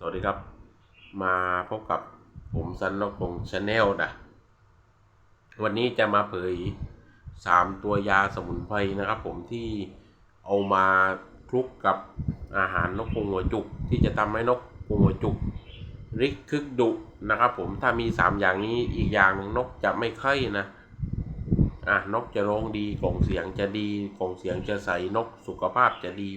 สวัสดีครับ มาพบกับผมซันนกพงชาแนลนะวันนี้จะมาเผยสามตัวยาสมุนไพรนะครับผมที่เอามาคลุกกับอาหารนกกรงหัวจุก ที่จะทำให้นกกรงหัวจุก ริกคึกดุนะครับผมถ้ามีสามอย่างนี้อีกอย่างหนึ่งนกจะไม่ไข้นะอะนกจะร้องดีกล่องเสียงจะดีกล่องเสียงจะใสนกสุขภาพจะดี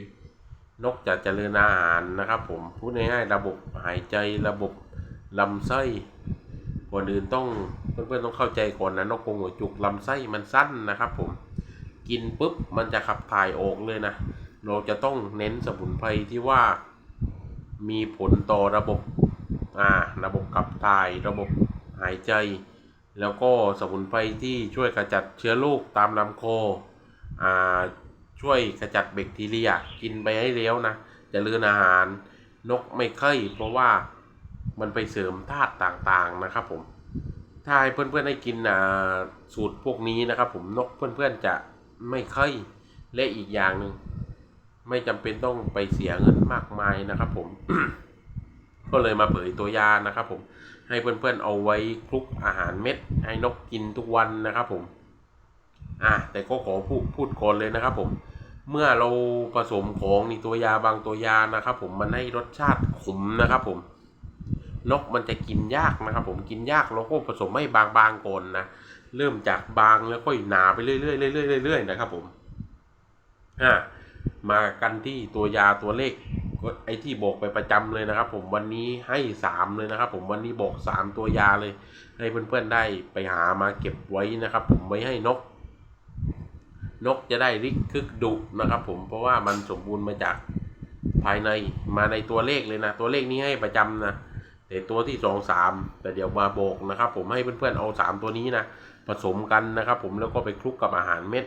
นกจะเจริญอาหารนะครับผมพูดง่ายๆระบบหายใจระบบลำไส้ก่อนอื่นต้องเพื่อนๆต้องเข้าใจก่อนนะนกกรงหัวจุกลำไส้มันสั้นนะครับผมกินปุ๊บมันจะขับถ่ายออกเลยนะ เราจะต้องเน้นสมุนไพรที่ว่ามีผลต่อระบบอ่าระบบขับถ่าย ระบบหายใจ แล้วก็สมุนไพรที่ช่วยกระจัดเชื้อโรคตามลำคออ่า ช่วยขจัดแบคทีเรียกินไปให้เลี้ยวนะจะเลือนอาหารนกไม่ไข้เพราะว่ามันไปเสริมธาตุต่างๆนะครับ ผมถ้าให้เพื่อนๆได้กินสูตรพวกนี้นะครับ ผมนกเพื่อนๆจะไม่ไข้และอีกอย่างหนึ่งไม่จำเป็นต้องไปเสียเงินมากมายนะครับ ผม ก็เลยมาเผยตัวยานะครับ ผม ให้เพื่อนๆเอาไว้คลุกอาหารเม็ด ให้นกกินทุกวันนะครับ ผม อะแต่ก็ขอพูดพูดก่อนเลยนะครับ ผม เมื่อเราผสมของในตัวยาบางตัวยานะครับ ผมมันให้รสชาติขมนะครับผมนกมันจะกินยากนะครับ ผมกินยากเราก็ผสมให้บางๆก่อนนะเริ่มจากบางแล้วค่อยหนาไปเรื่อยๆเรื่อยๆเรื่อยๆนะครับ ผมอ่ามากันที่ตัวยาตัวเลขไอที่บอกไปประจำเลยนะครับ ผมวันนี้ให้สามเลยนะครับ ผมวันนี้บอกสามตัวยาเลย ให้เพื่อนๆได้ไปหามาเก็บไว้นะครับ ผมไว้ให้นก นกจะได้ริกคึกดุนะครับผมเพราะว่ามันสมบูรณ์มาจากภายในมาในตัวเลขเลยนะ ตัวเลขนี้ให้ประจำนะแต่ตัวที่สองสามแต่เดี๋ยวมาโบกนะครับ ผมให้เพื่อนๆเอาสามตัวนี้นะผสมกันนะครับ ผมแล้วก็ไปคลุกกับอาหารเม็ด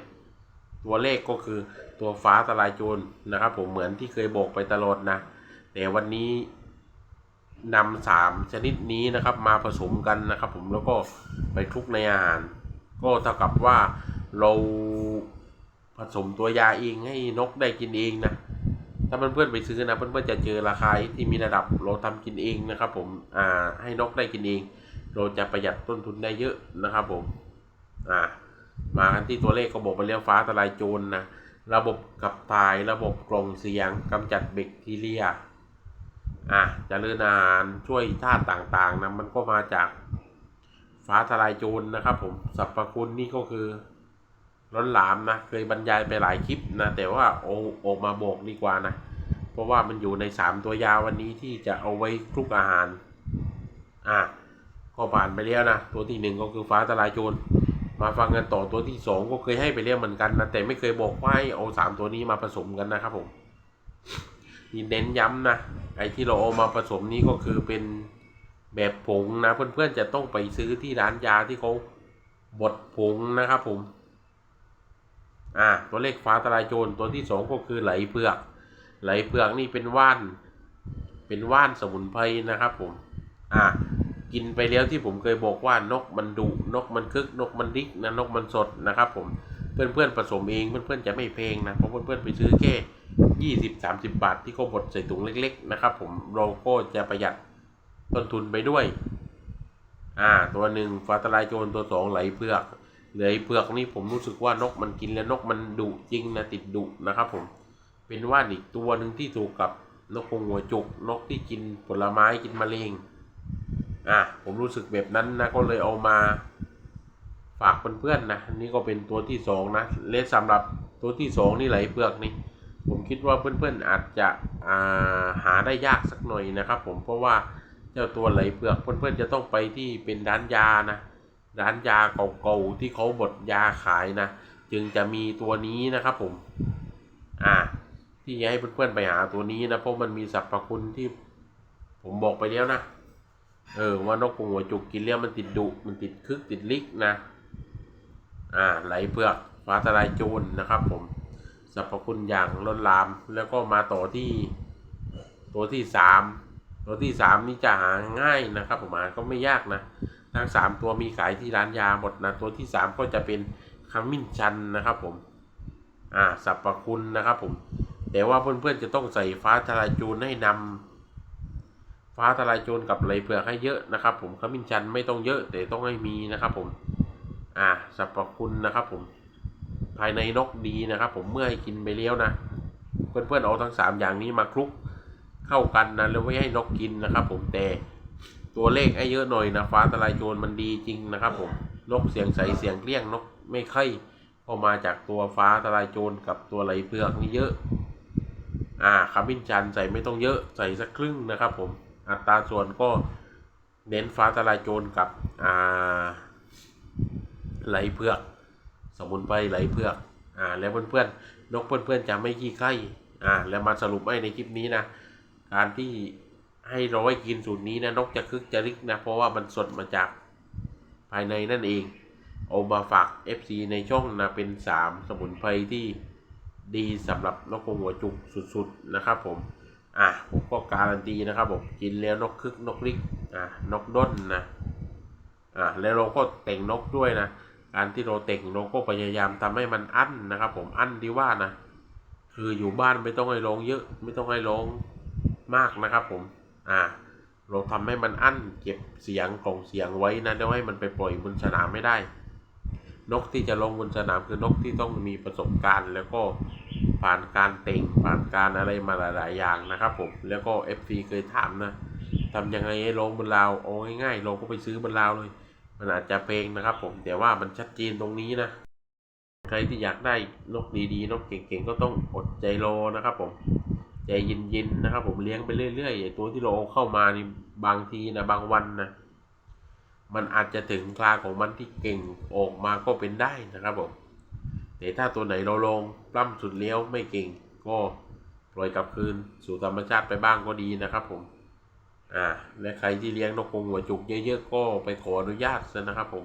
ตัวเลขก็คือตัวฟ้าทลายโจรนะครับ ผมเหมือนที่เคยบอกไปตลอดนะแต่วันนี้นำสามชนิดนี้นะครับมาผสมกันนะครับ ผมแล้วก็ไปคลุกในอาหาร ก็เท่ากับว่าเรา ผสมตัวยาเองให้นกได้กินเองนะ ถ้าเพื่อนๆไปซื้อนะเพื่อนๆจะเจอราคาที่มีระดับเราทำกินเองนะครับ ผมอ่าให้นกได้กินเอง เราจะประหยัดต้นทุนได้เยอะนะครับผมอ่ามากันที่ตัวเลขก็บอกไปแล้วฟ้าทลายโจรนะระบบขับถ่ายระบบกล่องเสียงกำจัดแบคทีเรียอะจะเลื่อนอาหารช่วยธาตุต่างๆนะมันก็มาจากฟ้าทลายโจรนะครับผมสรรพคุณนี่ก็คือ ล้นหลามนะเคยบรรยายไปหลายคลิปนะแต่ว่าโอออกมาบอกดีกว่านะ เพราะว่ามันอยู่ในสามตัวยาวันนี้ที่จะเอาไว้คลุกอาหาร อะก็ผ่านไปแล้วนะ ตัวที่หนึ่งก็คือฟ้าทลายโจรมาฟังกันต่อตัวที่สองก็เคยให้ไปเรียกเหมือนกันนะแต่ไม่เคยบอกว่าให้เอาสามตัวนี้มาผสมกันนะครับผมนี่เน้นย้ำนะไอ้ที่เราเอามาผสมนี้ก็คือเป็นแบบผงนะ เพื่อนๆจะต้องไปซื้อที่ร้านยาที่เขาบดผงนะครับผม อ่าตัวเลขฟ้าทลายโจรตัวที่สองก็คือไหลเผือก ไหลเผือกนี่เป็นว่าน เป็นว่านสมุนไพรนะครับผมอ่ากินไปแล้วที่ผมเคยบอกว่านกมันดุนกมันคึกนกมันดิกนะนกมันสดนะครับผมเพื่อนๆผสมเองเพื่อนๆจะไม่เพลงนะเพราะเพื่อนๆไปซื้อแค่ยี่สิบสามสิบบาทที่เขาบดใส่ถุงเล็ก ๆ นะครับ ผมเราก็จะประหยัดต้นทุนไปด้วย อ่า ตัวหนึ่งฟ้าทลายโจรตัวสองไหลเผือก ไหลเผือกนี่ผมรู้สึกว่านกมันกินแล้วนกมันดุจริงนะติดดุนะครับผมเป็นว่านอีกตัวหนึ่งที่ถูกกับนกคงหัวจุกนกที่กินผลไม้กินมะเร็งอ่าผมรู้สึกแบบนั้นนะก็เลยเอามาฝากเพื่อนๆนะนี่ก็เป็นตัวที่สองนะและสำหรับตัวที่สองนี่ไหลเผือกนี่ผมคิดว่าเพื่อนๆอาจจะาหาได้ยากสักหน่อยนะครับ ผมเพราะว่าเจ้าตัวไหลเผือกเพื่อนๆจะต้องไปที่เป็นร้านยานะ ร้านยาเก่าๆที่เขาบดยาขายนะ จึงจะมีตัวนี้นะครับผม อ่า ที่จะให้เพื่อนๆไปหาตัวนี้นะ เพราะมันมีสรรพคุณที่ ผมบอกไปแล้วนะ เออ ว่านกกงหัวจุกกินแล้วมันติดดุมันติดคึกติดลิกนะ อ่า ไหลเผือกฟ้าทลายโจรนนะครับ ผมสรรพคุณอย่างล้นลาม แล้วก็มาต่อที่ตัวที่สามตัวที่สามนี่จะหาง่ายนะครับ ผมหาก็ไม่ยากนะ ทั้งสามตัวมีขายที่ร้านยาหมดนะตัวที่สามก็จะเป็นขมิ้นชันนะครับผมอ่าสรรพคุณนะครับผมแต่ว่าเพื่อนๆจะต้องใส่ฟ้าทลายโจรให้นำฟ้าทลายโจรกับไหลเผือกให้เยอะนะครับ ผมขมิ้นชันไม่ต้องเยอะแต่ต้องให้มีนะครับผมอ่าสรรพคุณนะครับผมภายในนกดีนะครับ ผมเมื่อให้กินไปแล้วนะ เพื่อนๆเอาทั้งสามอย่างนี้มาคลุกเข้ากันนะแล้วไว้ให้นกกินนะครับ ผมแต่ ตัวเลขให้เยอะหน่อยนะฟ้าทลายโจรมันดีจริงนะครับผมนกเสียงใสเสียงเกลี้ยงนกไม่ค่อยพอมาจากตัวฟ้าทลายโจรกับตัวไหลเผือกนี่เยอะ อ่าขมิ้นชันใส่ไม่ต้องเยอะใส่สักครึ่งนะครับผมอัตราส่วนก็เน้นฟ้าทลายโจรกับอ่าไหลเผือก สมุนไพรไหลเผือกอ่าแล้วเพื่อนๆนกเพื่อนๆจะไม่ขี้ไข้อ่าแล้วมาสรุปให้ในคลิปนี้นะการที่ ให้เราไว้กินสูตรนี้นะนกจะคึกจะริกนะ เพราะว่ามันสดมาจากภายในนั่นเองเอามาฝาก FC ในช่องนะเป็นสามสมุนไพรที่ดีสำหรับนกกงหัวจุกสุดๆนะครับผม อะผมก็การันตีนะครับผมกินแล้วนกคึกนกริกอะนกด้นนะอะแล้วเราก็แต่งนกด้วยนะการที่เราแต่งเราก็พยายามทำให้มันอั้นนะครับ ผมอั้นที่ว่านะคืออยู่บ้านไม่ต้องให้ร้องเยอะ ไม่ต้องให้ร้องมากนะครับผม อ่าเราทำให้มันอั้นเก็บเสียงกล่องเสียงไว้นะแล้วให้มันไปปล่อยบนสนามไม่ได้ นกที่จะลงบนสนามคือนกที่ต้องมีประสบการณ์ แล้วก็ผ่านการเต่งผ่านการอะไรมาหลาย ๆ อย่างนะครับผมแล้วก็ FC เคยถามนะทำยังไงให้ลงบนราวเอาง่ายๆเราก็ไปซื้อบนราวเลย มันอาจจะเพลงนะครับผมแต่ว่ามันชัดเจนตรงนี้นะใครที่อยากได้นกดีๆนกเก่งๆก็ต้องอดใจรอนะครับผม ใจเย็นๆนะครับ ผมเลี้ยงไปเรื่อยๆไอ้ตัวที่เราเอาเข้ามานี่บางทีนะบางวันนะมันอาจจะถึงคลาของมันที่เก่งออกมาก็เป็นได้นะครับผมแต่ถ้าตัวไหนเราลงปล้ำสุดเลี้ยวไม่เก่ง ก็ปล่อยกลับคืนสู่ธรรมชาติไปบ้างก็ดีนะครับผมอ่าและใครที่เลี้ยงนกกรงหัวจุกเยอะๆก็ไปขออนุญาตซะนะครับผม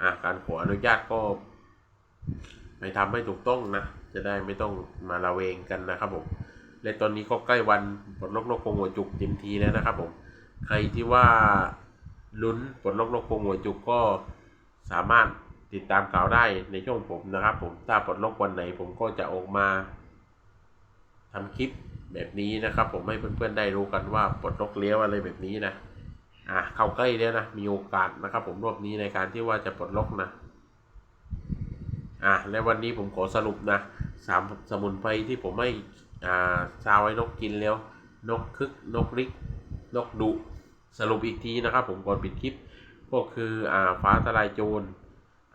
อ่าการขออนุญาตก็ไปทำให้ถูกต้องนะ จะได้ไม่ต้องมาละเวงกันนะครับผม และตอนนี้ก็ใกล้วันปลดล็อกนกกรงหัวจุกเต็มทีแล้วนะครับผมใครที่ว่าลุ้นปลดล็อกนกกรงหัวจุกก็สามารถติดตามข่าวได้ในช่องผมนะครับ ผมถ้าปลดล็อกวันไหนผมก็จะออกมาทำคลิปแบบนี้นะครับ ผมให้เพื่อนๆได้รู้กันว่าปลดล็อกเลี้ยวอะไรแบบนี้นะอะเข้าใกล้แล้วนะมีโอกาสนะครับ ผมรอบนี้ในการที่ว่าจะปลดล็อกนะอะและวันนี้ผมขอสรุปนะสามสมุนไพรที่ผมให้ อ่าซาวไว้นกกินแล้วนกคึกนกริก นกดุสรุปอีกทีนะครับผมก่อนปิดคลิป ก็คืออ่าฟ้าทลายโจร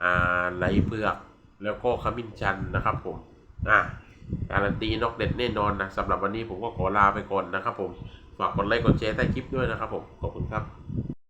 อ่าไหลเผือก แล้วก็ขมิ้นชันนะครับผมอะการันตีนกเด็ดแน่นอนนะสำหรับวันนี้ผมก็ขอลาไปก่อนนะครับผมฝากกดไลค์กดแชร์ใต้คลิปด้วยนะครับผมขอบคุณครับ